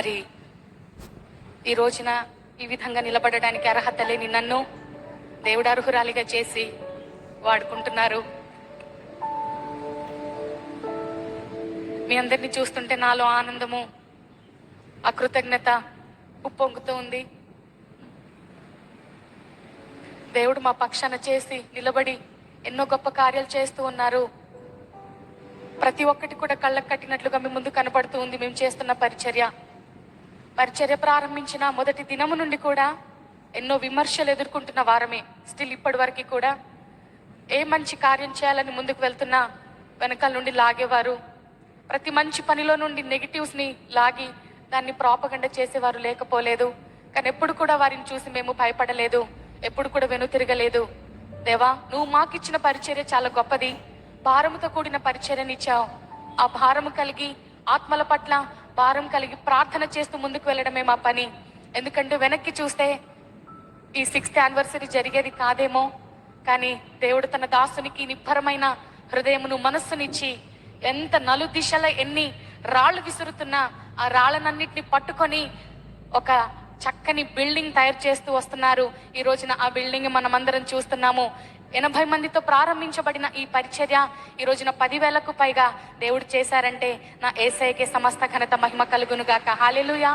మరి ఈ రోజున ఈ విధంగా నిలబడడానికి అర్హత లేని నన్ను దేవుడు అర్హురాలిగా చేసి వాడుకుంటున్నారు. మీ అందరినీ చూస్తుంటే నాలో ఆనందము అకృతజ్ఞత ఉప్పొంగుతూ ఉంది. దేవుడు మా పక్షాన చేసి నిలబడి ఎన్నో గొప్ప కార్యాలు చేస్తూ ఉన్నారు. ప్రతి ఒక్కటి కూడా కళ్ళకు కట్టినట్లుగా మీ ముందు కనపడుతూ ఉంది. మేము చేస్తున్న పరిచర్య పరిచర్య ప్రారంభించిన మొదటి దినము నుండి కూడా ఎన్నో విమర్శలు ఎదుర్కొంటున్న వారమే. స్టిల్ ఇప్పటి వరకు కూడా ఏ మంచి కార్యం చేయాలని ముందుకు వెళ్తున్నా వెనకాల నుండి లాగేవారు. ప్రతి మంచి పనిలో నుండి నెగిటివ్స్ని లాగి దాన్ని ప్రాపగండ చేసేవారు లేకపోలేదు. కానీ ఎప్పుడు కూడా వారిని చూసి మేము భయపడలేదు. ఎప్పుడు కూడా వెనుతిరగలేదు దేవా నువ్వు మాకిచ్చిన పరిచర్య చాలా గొప్పది. భారముతో కూడిన పరిచర్యనిచ్చావు. ఆ భారము కలిగి ఆత్మల పట్ల భారం కలిగి ప్రార్థన చేస్తూ ముందుకు వెళ్ళడమే మా పని. ఎందుకంటే వెనక్కి చూస్తే ఈ సిక్స్త్ యానివర్సరీ జరిగేది కాదేమో. కానీ దేవుడు తన దాసునికి నిబ్బరమైన హృదయమును మనస్సునిచ్చి ఎంత నలు దిశల ఎన్ని రాళ్ళు విసురుతున్నా ఆ రాళ్ళనన్నిటిని పట్టుకొని ఒక చక్కని బిల్డింగ్ తయారు చేస్తూ వస్తున్నారు. ఈ రోజున ఆ బిల్డింగ్ మనమందరం చూస్తున్నాము. ఎనభై మందితో ప్రారంభించబడిన ఈ పరిచర్య ఈ రోజున పదివేలకు పైగా దేవుడు చేశారంటే నా ఏసఐకే సమస్త ఘనత మహిమ కలుగునుగాక హాలెలుయా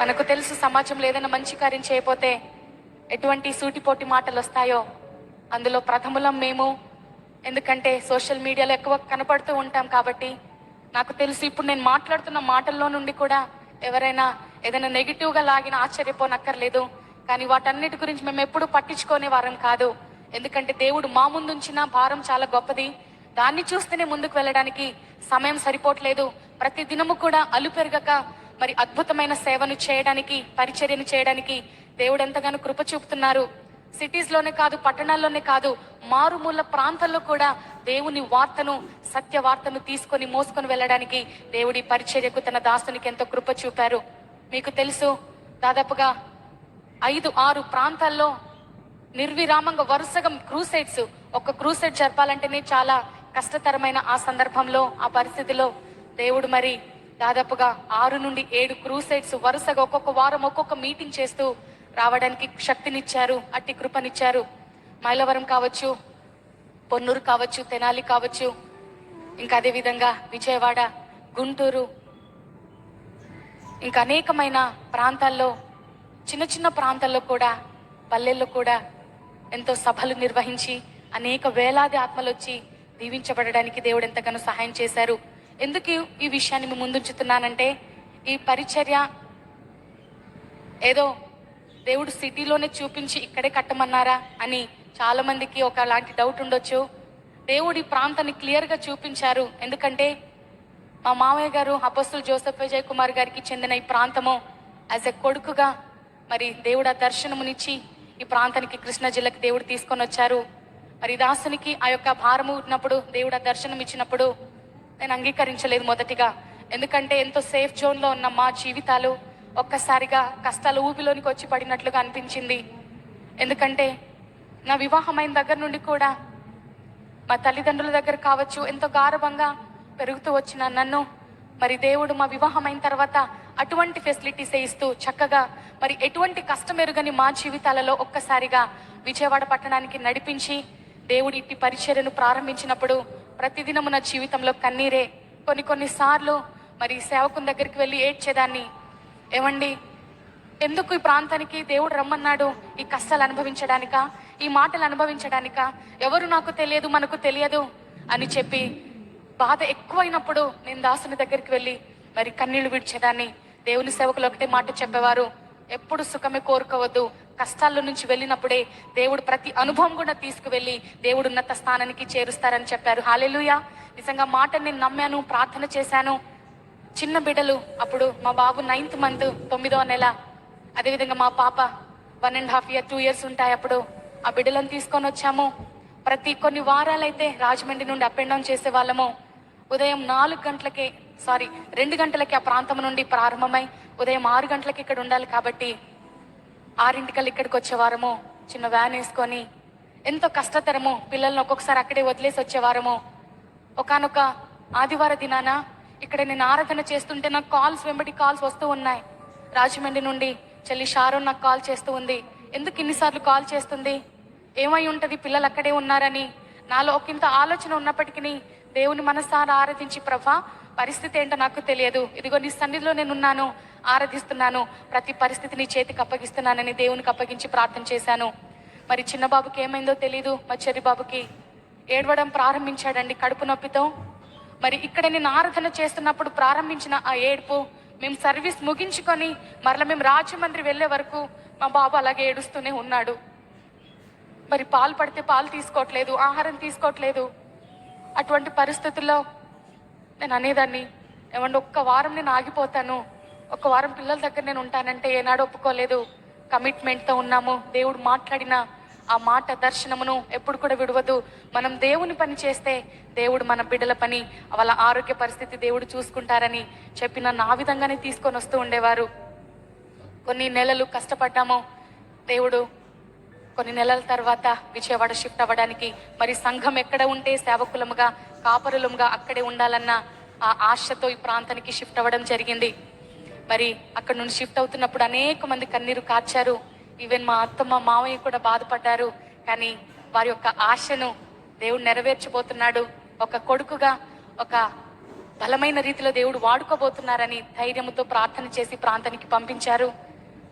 మనకు తెలుసు సమాజంలో ఏదైనా మంచి కార్యం చేయకపోతే ఎటువంటి సూటిపోటి మాటలు వస్తాయో. అందులో ప్రథములం మేము. ఎందుకంటే సోషల్ మీడియాలో ఎక్కువ కనపడుతూ ఉంటాం కాబట్టి నాకు తెలుసు ఇప్పుడు నేను మాట్లాడుతున్న మాటల్లో నుండి కూడా ఎవరైనా ఏదైనా నెగిటివ్గా లాగిన ఆశ్చర్యపోనక్కర్లేదు. కానీ వాటన్నిటి గురించి మేము ఎప్పుడు పట్టించుకునే వారం కాదు. ఎందుకంటే దేవుడు మా ముందుంచిన భారం చాలా గొప్పది. దాన్ని చూస్తేనే ముందుకు వెళ్ళడానికి సమయం సరిపోవట్లేదు. ప్రతి దినము కూడా అలుపెరగక మరి అద్భుతమైన సేవను చేయడానికి పరిచర్యను చేయడానికి దేవుడు ఎంతగానో కృప చూపుతున్నారు. సిటీస్లోనే కాదు పట్టణాల్లోనే కాదు మారుమూల ప్రాంతాల్లో కూడా దేవుని వార్తను సత్య వార్తను తీసుకొని మోసుకొని వెళ్ళడానికి దేవుడి పరిచర్యకు తన దాసునికి ఎంతో కృప చూపారు. మీకు తెలుసు దాదాపుగా ఐదు ఆరు ప్రాంతాల్లో నిర్విరామంగా వరుసగా క్రూసైడ్స్ ఒక క్రూసైడ్ జరపాలంటేనే చాలా కష్టతరమైన ఆ సందర్భంలో ఆ పరిస్థితిలో దేవుడు మరి దాదాపుగా ఆరు నుండి ఏడు క్రూసైడ్స్ వరుసగా ఒక్కొక్క వారం ఒక్కొక్క మీటింగ్ చేస్తూ రావడానికి శక్తినిచ్చారు అట్టి కృపనిచ్చారు. మైలవరం కావచ్చు పొన్నూరు కావచ్చు తెనాలి కావచ్చు ఇంకా అదేవిధంగా విజయవాడ గుంటూరు ఇంకా అనేకమైన ప్రాంతాల్లో చిన్న చిన్న ప్రాంతాల్లో కూడా పల్లెల్లో కూడా ఎంతో సభలు నిర్వహించి అనేక వేలాది ఆత్మలు వచ్చి దీవించబడడానికి దేవుడు ఎంతగానో సహాయం చేశారు. ఎందుకు ఈ విషయాన్ని మీ ముందుంచుతున్నానంటే ఈ పరిచర్య ఏదో దేవుడు సిటీలోనే చూపించి ఇక్కడే కట్టమన్నారా అని చాలామందికి ఒకలాంటి డౌట్ ఉండొచ్చు. దేవుడు ఈ ప్రాంతాన్ని క్లియర్గా చూపించారు. ఎందుకంటే మా మామయ్య గారు అపస్తులు జోసెఫ్ విజయ్ కుమార్ గారికి చెందిన ఈ ప్రాంతము యాజ్ ఎ కొడుకుగా మరి దేవుడు ఆ దర్శనమునిచ్చి ఈ ప్రాంతానికి కృష్ణా జిల్లాకి దేవుడు తీసుకొని వచ్చారు. మరి దాసునికి ఆ యొక్క భారము ఉన్నప్పుడు దేవుడు ఆ దర్శనం ఇచ్చినప్పుడు నేను అంగీకరించలేదు మొదటిగా. ఎందుకంటే ఎంతో సేఫ్ జోన్లో ఉన్న మా జీవితాలు ఒక్కసారిగా కష్టాలు ఊపిలోనికి వచ్చి పడినట్లుగా అనిపించింది. ఎందుకంటే నా వివాహమైన దగ్గర నుండి కూడా మా తల్లిదండ్రుల దగ్గర కావచ్చు ఎంతో గారభంగా పెరుగుతూ వచ్చిన నన్ను మరి దేవుడు మా వివాహమైన తర్వాత అటువంటి ఫెసిలిటీస్ ఇస్తూ చక్కగా మరి ఎటువంటి కష్టమెరుగని మా జీవితాలలో ఒక్కసారిగా విజయవాడ పట్టణానికి నడిపించి దేవుడి ఇట్టి పరిచర్యను ప్రారంభించినప్పుడు ప్రతిదినము నా జీవితంలో కన్నీరే. కొన్ని కొన్నిసార్లు మరి సేవకుని దగ్గరికి వెళ్ళి ఏడ్చేదాన్ని. ఏమండి ఎందుకు ఈ ప్రాంతానికి దేవుడు రమ్మన్నాడు ఈ కష్టాలు అనుభవించడానికా? ఈ మాటలు అనుభవించడానికా? ఎవరు నాకు తెలియదు మనకు తెలియదు అని చెప్పి బాధ ఎక్కువైనప్పుడు నేను దాసుని దగ్గరికి వెళ్ళి మరి కన్నీళ్ళు విడిచేదాన్ని. దేవుని సేవకులు ఒకటే మాట చెప్పేవారు ఎప్పుడు సుఖమే కోరుకోవద్దు. కష్టాల్లో నుంచి వెళ్ళినప్పుడే దేవుడు ప్రతి అనుభవం కూడా తీసుకువెళ్ళి దేవుడు ఉన్నత స్థానానికి చేరుస్తారని చెప్పారు. హాలెలుయా నిజంగా మాట నేను నమ్మాను ప్రార్థన చేశాను. చిన్న బిడ్డలు అప్పుడు మా బాబు నైన్త్ మంత్ తొమ్మిదవ నెల. అదేవిధంగా మా పాప one and half year two years ఉంటాయి అప్పుడు. ఆ బిడ్డలను తీసుకొని వచ్చాము. ప్రతి కొన్ని వారాలైతే రాజమండ్రి నుండి అప్ అండ్ డౌన్ చేసే వాళ్ళము ఉదయం నాలుగు గంటలకే సారీ రెండు గంటలకి ఆ ప్రాంతం నుండి ప్రారంభమై ఉదయం ఆరు గంటలకి ఇక్కడ ఉండాలి కాబట్టి ఆరింటికల్ ఇక్కడికి వచ్చేవారము చిన్న వ్యాన్ వేసుకొని ఎంతో కష్టతరము పిల్లల్ని ఒక్కొక్కసారి అక్కడే వదిలేసి వచ్చేవారము ఒకానొక ఆదివార దినాన ఇక్కడ నేను ఆరాధన చేస్తుంటే నాకు కాల్స్ వెంబడి కాల్స్ వస్తూ ఉన్నాయి. రాజమండ్రి నుండి చెల్లి షారోన్ నాకు కాల్ చేస్తూ ఉంది. ఎందుకు ఇన్నిసార్లు కాల్ చేస్తుంది? ఏమై ఉంటుంది? పిల్లలు అక్కడే ఉన్నారని. నాలో ఒకంత ఆలోచన ఉన్నప్పటికీ దేవుని మనసారా ఆరాధించి ప్రభా పరిస్థితి ఏంటో నాకు తెలియదు. ఇదిగో నీ సన్నిధిలో నేను ఉన్నాను ఆరాధిస్తున్నాను. ప్రతి పరిస్థితిని చేతికి అప్పగిస్తున్నానని దేవునికి అప్పగించి ప్రార్థన చేశాను. మరి చిన్న బాబుకి ఏమైందో తెలీదు మా చెరి బాబుకి ఏడవడం ప్రారంభించాడండి కడుపు నొప్పితో. మరి ఇక్కడ నేను ఆరాధన చేస్తున్నప్పుడు ప్రారంభించిన ఆ ఏడుపు మేము సర్వీస్ ముగించుకొని మరలా మేము రాజమండ్రి వెళ్ళే వరకు మా బాబు అలాగే ఏడుస్తూనే ఉన్నాడు. మరి పాలు పడితే పాలు తీసుకోవట్లేదు ఆహారం తీసుకోవట్లేదు. అటువంటి పరిస్థితుల్లో నేను అనేదాన్ని ఏమంటే ఒక్క వారం నేను ఆగిపోతాను ఒక వారం పిల్లల దగ్గర నేను ఉంటానంటే ఏనాడు ఒప్పుకోలేదు. కమిట్మెంట్తో ఉన్నాము దేవుడు మాట్లాడిన ఆ మాట దర్శనమును ఎప్పుడు కూడా విడవదు. మనం దేవుని పని చేస్తే దేవుడు మన బిడ్డల పని వాళ్ళ ఆరోగ్య పరిస్థితి దేవుడు చూసుకుంటారని చెప్పిన నా విధంగానే తీసుకొని వస్తూ ఉండేవారు. కొన్ని నెలలు కష్టపడ్డాము దేవుడు కొన్ని నెలల తర్వాత విజయవాడ షిఫ్ట్ అవ్వడానికి మరి సంఘం ఎక్కడ ఉంటే సేవకులముగా కాపరులముగా అక్కడే ఉండాలన్న ఆ ఆశతో ఈ ప్రాంతానికి షిఫ్ట్ అవ్వడం జరిగింది. మరి అక్కడ నుండి షిఫ్ట్ అవుతున్నప్పుడు అనేక మంది కన్నీరు కార్చారు. ఈవెన్ మా అత్తమ్మ మామయ్య కూడా బాధపడ్డారు. కానీ వారి యొక్క ఆశను దేవుడు నెరవేర్చబోతున్నాడు. ఒక కొడుకుగా ఒక బలమైన రీతిలో దేవుడు వాడుకోబోతున్నారని ధైర్యంతో ప్రార్థన చేసి ప్రాంతానికి పంపించారు.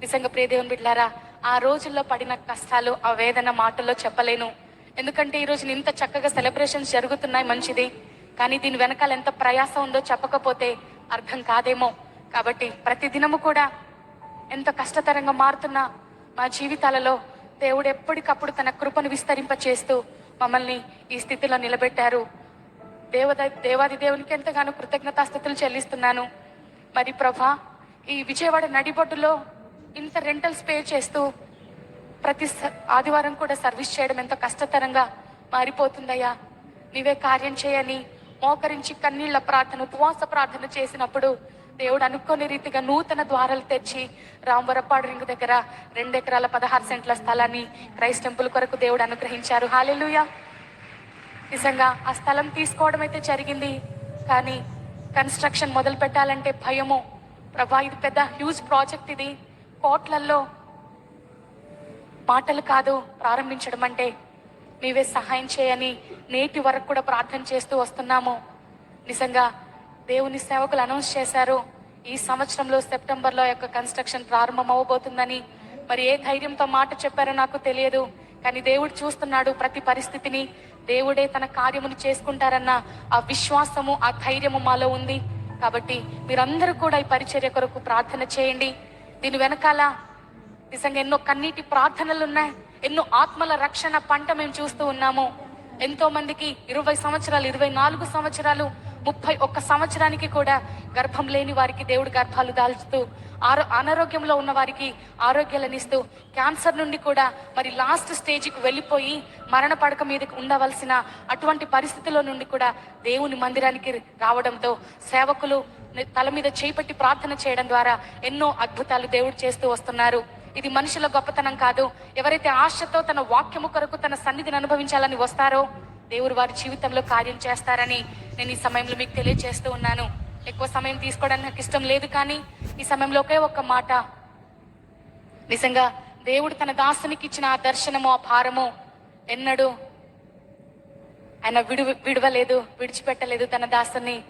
నిజంగా ప్రియదేవుని బిడ్లారా ఆ రోజుల్లో పడిన కష్టాలు ఆ వేదన మాటల్లో చెప్పలేను. ఎందుకంటే ఈ రోజున ఇంత చక్కగా సెలబ్రేషన్స్ జరుగుతున్నాయి మంచిది. కానీ దీని వెనకాల ఎంత ప్రయాసం ఉందో చెప్పకపోతే అర్థం కాదేమో. కాబట్టి ప్రతి దినము కూడా ఎంత కష్టతరంగా మారుతున్న మా జీవితాలలో దేవుడు ఎప్పటికప్పుడు తన కృపను విస్తరింప చేస్తూ మమ్మల్ని ఈ స్థితిలో నిలబెట్టారు. దేవద దేవాది దేవునికి ఎంతగానో కృతజ్ఞతాస్థుతులు చెల్లిస్తున్నాను. మరి ప్రభా ఈ విజయవాడ నడిబొడ్డులో ఇంత రెంటల్స్ పే చేస్తూ ప్రతి స- ఆదివారం కూడా సర్వీస్ చేయడం ఎంతో కష్టతరంగా మారిపోతుందయ్యా. నీవే కార్యం చేయని మోకరించి కన్నీళ్ళ ప్రార్థన ఉపవాస ప్రార్థన చేసినప్పుడు దేవుడు అనుకోని రీతిగా నూతన ద్వారాలు తెచ్చి రాంవరపాడు రింగ్ దగ్గర రెండు ఎకరాల పదహారు సెంట్ల స్థలాన్ని క్రైస్ట్ టెంపుల్ కొరకు దేవుడు అనుగ్రహించారు. హాలెలుయా నిజంగా ఆ స్థలం తీసుకోవడం అయితే జరిగింది. కానీ కన్స్ట్రక్షన్ మొదలు పెట్టాలంటే భయము. ప్రభా ఇది పెద్ద హ్యూజ్ ప్రాజెక్ట్ ఇది. కోట్లల్లో మాటలు కాదు ప్రారంభించడం అంటే నీవే సహాయం చేయని నేటి వరకు కూడా ప్రార్థన చేస్తూ వస్తున్నాము. నిజంగా దేవుని సేవకులు అనౌన్స్ చేశారు. ఈ సంవత్సరంలో సెప్టెంబర్లో యొక్క కన్స్ట్రక్షన్ ప్రారంభం అవ్వబోతుందని మరి ఏ ధైర్యంతో మాట చెప్పారో నాకు తెలియదు. కానీ దేవుడు చూస్తున్నాడు ప్రతి పరిస్థితిని. దేవుడే తన కార్యమును చేసుకుంటారన్న ఆ విశ్వాసము ఆ ధైర్యము మాలో ఉంది. కాబట్టి మీరందరూ కూడా ఈ పరిచర్య కొరకు ప్రార్థన చేయండి. దీని వెనకాల నిజంగా ఎన్నో కన్నీటి ప్రార్థనలు ఉన్నాయి ఎన్నో ఆత్మల రక్షణ పంట మేము చూస్తూ ఉన్నాము. ఎంతో మందికి ఇరవై సంవత్సరాలు ఇరవై నాలుగు సంవత్సరాలు ముప్పై ఒక్క సంవత్సరానికి కూడా గర్భం లేని వారికి దేవుడు గర్భాలు దాల్చుతూ ఆరో అనారోగ్యంలో ఉన్న వారికి ఆరోగ్యాలనిస్తూ క్యాన్సర్ నుండి కూడా మరి లాస్ట్ స్టేజ్కి వెళ్ళిపోయి మరణ పడక మీదకి ఉండవలసిన అటువంటి పరిస్థితుల్లో నుండి కూడా దేవుని మందిరానికి రావడంతో సేవకులు తల మీద చేపట్టి ప్రార్థన చేయడం ద్వారా ఎన్నో అద్భుతాలు దేవుడు చేస్తూ వస్తున్నారు. ఇది మనుషుల గొప్పతనం కాదు. ఎవరైతే ఆశతో తన వాక్యము కొరకు తన సన్నిధిని అనుభవించాలని వస్తారో దేవుడు వారి జీవితంలో కార్యం చేస్తారని నేను ఈ సమయంలో మీకు తెలియజేస్తూ ఉన్నాను. ఎక్కువ సమయం తీసుకోవడానికి నాకు ఇష్టం లేదు కానీ ఈ సమయంలో ఒకే ఒక్క మాట. నిజంగా దేవుడు తన దాసునికి ఇచ్చిన ఆ దర్శనము ఆ భారము ఎన్నడూ ఆయన విడు విడవలేదు విడిచిపెట్టలేదు తన దాసుని.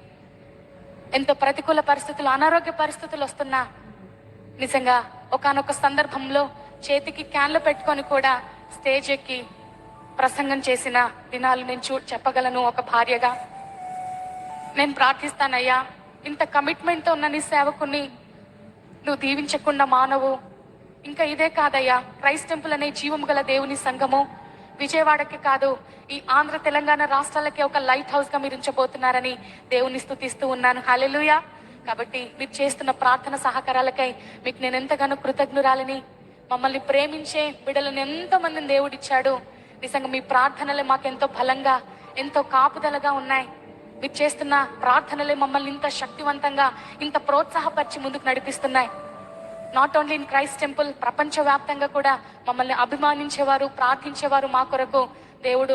ఎంతో ప్రతికూల పరిస్థితులు అనారోగ్య పరిస్థితులు వస్తున్నా నిజంగా ఒకానొక సందర్భంలో చేతికి క్యాన్లు పెట్టుకొని కూడా స్టేజ్ ఎక్కి ప్రసంగం చేసిన దినాలు నేను చూ చెప్పగలను ఒక భార్యగా. నేను ప్రార్థిస్తానయ్యా ఇంత కమిట్మెంట్తో ఉన్న నీ సేవకుని నువ్వు దీవించకుండా మానవు. ఇంకా ఇదే కాదయ్యా క్రైస్ టెంపుల్ అనే జీవము గల దేవుని సంఘము విజయవాడకి కాదు ఈ ఆంధ్ర తెలంగాణ రాష్ట్రాలకి ఒక లైట్ హౌస్గా మీరు ఉంచబోతున్నారని దేవుని స్థుతిస్తూ ఉన్నాను. హల్లెలూయా. కాబట్టి మీరు చేస్తున్న ప్రార్థన సహకారాలకై మీకు నేను ఎంతగానో కృతజ్ఞురాలని మమ్మల్ని ప్రేమించే బిడ్డలను ఎంతో మందిని దేవుడిచ్చాడు. నిజంగా మీ ప్రార్థనలే మాకు ఎంతో బలంగా ఎంతో కాపుదలగా ఉన్నాయి. మీరు చేస్తున్న ప్రార్థనలే మమ్మల్ని ఇంత శక్తివంతంగా ఇంత ప్రోత్సాహపరిచి ముందుకు నడిపిస్తున్నాయి. Not only in Christ temple ప్రపంచవ్యాప్తంగా కూడా మమ్మల్ని అభిమానించేవారు ప్రార్థించేవారు మా కొరకు దేవుడు.